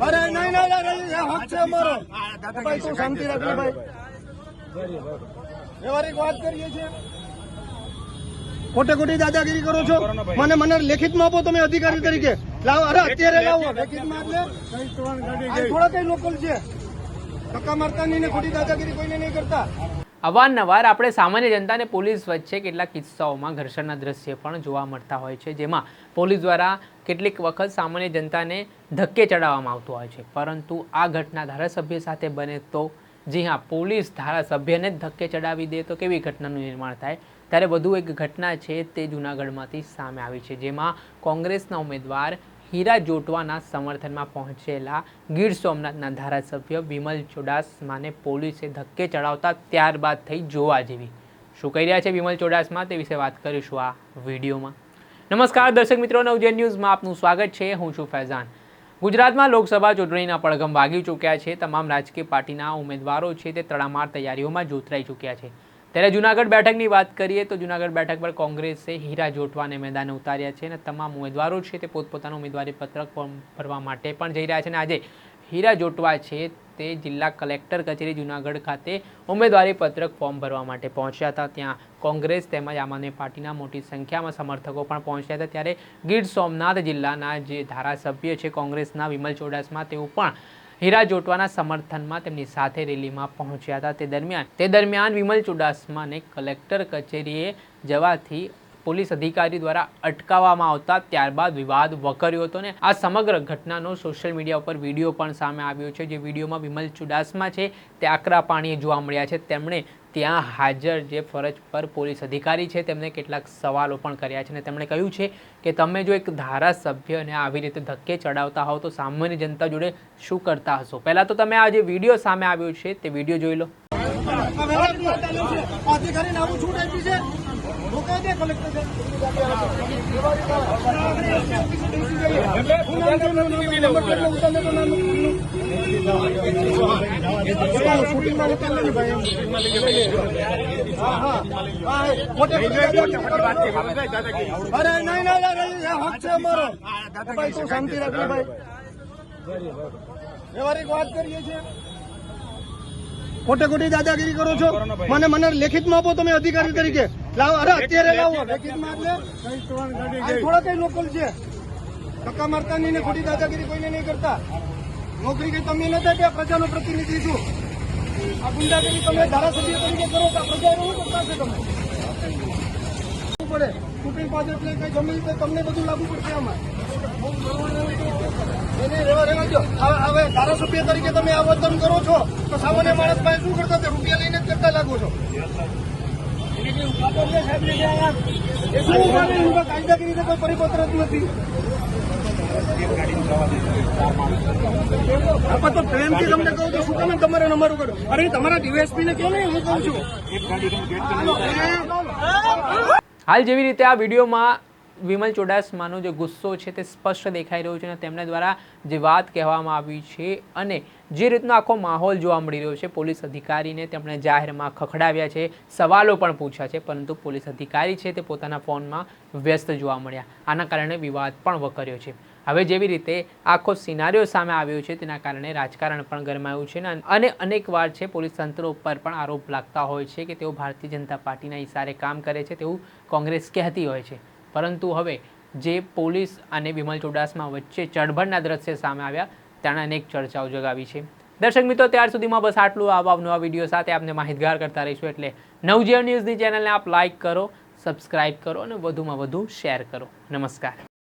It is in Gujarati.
અરે નહીં નહીં છે અમારો ભાઈ તું શાંતિ રાખ ભાઈ વ્યવહારિક વાત કરીએ છીએ ખોટે ખોટી દાદાગીરી કરો છો મને મને લેખિતમાં આપો તમે અધિકારી તરીકે લાવો અરે અત્યારે લાવો લેખિતમાં એટલે થોડા કઈ લોકલ છે ધક્કા મારતા નહીં ને ખોટી દાદાગીરી કોઈને નહીં કરતા અવારનવાર આપણે સામાન્ય જનતાને પોલીસ વચ્ચે કેટલાક કિસ્સાઓમાં ઘર્ષણના દ્રશ્ય પણ જોવા મળતા હોય છે, જેમાં પોલીસ દ્વારા કેટલીક વખત સામાન્ય જનતાને ધક્કે ચડાવવામાં આવતું હોય છે. પરંતુ આ ઘટના ધારાસભ્ય સાથે બને તો જી હા, પોલીસ ધારાસભ્યને જ ધક્કે ચડાવી દે તો કેવી ઘટનાનું નિર્માણ થાય? ત્યારે વધુ એક ઘટના છે તે જૂનાગઢમાંથી સામે આવી છે, જેમાં કોંગ્રેસના ઉમેદવાર હીરા જોટવાના સમર્થનમાં પહોંચેલા ગીર સોમનાથના ધારાસભ્ય વિમલ ચુડાસમાને પોલીસે ધક્કે ચડાવતા ત્યારબાદ થઈ જોવા જેવી. શું કહી રહ્યા છે વિમલ ચુડાસમા? તે વિશે વાત કરીશું આ વિડીયોમાં. નમસ્કાર, દર્શક મિત્રો, નવજેન ન્યૂઝમાં આપનું સ્વાગત છે. હું છું ફૈઝાન. ગુજરાતમાં લોકસભા ચૂંટણીના પડઘમ વાગી ચૂક્યા છે. તમામ રાજકીય પાર્ટીના ઉમેદવારો છે તે તડામાર તૈયારીઓમાં જોતરાઈ ચૂક્યા છે. ત્યારે જુનાગઢ બેઠકની વાત કરીએ તો જુનાગઢ બેઠક પર કોંગ્રેસે હીરા જોટવાને મેદાને ઉતાર્યા છે અને તમામ ઉમેદવારો છે તે પોતપોતાનું ઉમેદવારી પત્રક ભરવા માટે પણ જઈ રહ્યા છે અને આજે હીરા જોટવા છે તે જિલ્લા કલેક્ટર કચેરી જુનાગઢ ખાતે ઉમેદવારી પત્રક ફોર્મ ભરવા માટે પહોંચ્યા હતા. ત્યાં કોંગ્રેસ તેમજ આમ આદમી પાર્ટીના મોટી સંખ્યામાં સમર્થકો પણ પહોંચ્યા હતા. ત્યારે ગીર સોમનાથ જિલ્લાના જે ધારાસભ્ય છે કોંગ્રેસના વિમલ ચોડાસમા, તેઓ પણ હીરા જોટવાના સમર્થનમાં તેમની સાથે રેલીમાં પહોંચ્યા હતા. તે દરમિયાન તે દરમિયાન વિમલ ચુડાસમાને કલેક્ટર કચેરીએ જવાથી પોલીસ અધિકારી દ્વારા અટકાવવામાં આવતા ત્યારબાદ વિવાદ વકર્યો હતો ને આ સમગ્ર ઘટનાનો સોશિયલ મીડિયા ઉપર વીડિયો પણ સામે આવ્યો છે. જે વિડીયોમાં વિમલ ચુડાસમા છે, તે આકરા પાણીએ જોવા મળ્યા છે. તેમણે ત્યાં હાજર જે ફરજ પર પોલીસ અધિકારી છે, તેમને કેટલાક સવાલો પણ કર્યા છે અને તેમણે કહ્યું છે કે તમે જો એક ધારાસભ્યને આવી રીતે ધક્કે ચડાવતા હોવ તો સામાન્ય જનતા જોડે શું કરતા હશો? પહેલાં તો તમે આ જે વીડિયો સામે આવ્યો છે, તે વીડિયો જોઈ લો. કલેક્ટર અરે નહીં હક છે અમારો ભાઈ તું શાંતિ રાખ ભાઈ વ્યવહારિક વાત કરીએ છીએ ખોટે ખોટી દાદાગીરી કરો છો મને મને લેખિતમાં આપો, તમે અધિકારી તરીકે લાવો. અરે, અત્યારે લાવો, લેખિતમાં એટલે થોડા કઈ લોકલ છે. ધક્કા મારતા નહીં ને ખોટી દાદાગીરી કોઈને નહીં કરતા. નોકરી કઈ તમે નથી કે પ્રજાનો પ્રતિનિધિ છું. આ ગુંડાગીરી તમે ધારાસભ્ય તરીકે કરો તો પ્રજા એવું કરતા છે તમે? પડે? ચૂંટણી પાસે એટલે કઈ ગમે રીતે તમને બધું લાગુ પડશે આમાં. એને. હવે ધારાસભ્ય તરીકે તમે આ વર્તન કરો છો, તો સામાન્ય માણસ પાસે શું કરતા રૂપિયા લઈને જ લાગો છો? કાયદાકીય રીતે કોઈ પરિપત્ર જ નથી. આપણે તો પ્રેમથી તમને કહું તો શું તમે તમારે નંબર કરો અરે, તમારા ડીએસપી ને કહો હું કહું છું? હાલ જેવી રીતે આ વિડીયોમાં વિમલ ચુડાસમાનો જે ગુસ્સો છે તે સ્પષ્ટ દેખાઈ રહ્યો છે અને તેમના દ્વારા જે વાત કહેવામાં આવી છે અને જે રીતનો આખો માહોલ જોવા મળી રહ્યો છે, પોલીસ અધિકારીને તેમણે જાહેરમાં ખખડાવ્યા છે, સવાલો પણ પૂછ્યા છે, પરંતુ પોલીસ અધિકારી છે તે પોતાના ફોનમાં વ્યસ્ત જોવા મળ્યા. આના કારણે વિવાદ પણ વકર્યો છે. હવે જેવી રીતે આખો સિનારીઓ સામે આવ્યો છે, તેના કારણે રાજકારણ પણ ગરમાયું છે અને અને અનેકવાર છે, પોલીસ તંત્ર ઉપર પણ આરોપ લાગતા હોય છે કે તેઓ ભારતીય જનતા પાર્ટીના ઇશારે કામ કરે છે, તેવું કોંગ્રેસ કહેતી હોય છે. પરંતુ હવે જે પોલીસ અને વિમલ ચુડાસમા વચ્ચે ચળભળના દ્રશ્ય સામે આવ્યા તેણે અનેક ચર્ચાઓ જગાવી છે. દર્શક મિત્રો, ત્યાર સુધીમાં બસ આટલું. આવા નવા વીડિયો સાથે આપને માહિતગાર કરતા રહીશું એટલે નવજીવન ન્યૂઝની ચેનલને આપ લાઇક કરો સબસ્ક્રાઇબ કરો અને વધુમાં વધુ શેર કરો. નમસ્કાર.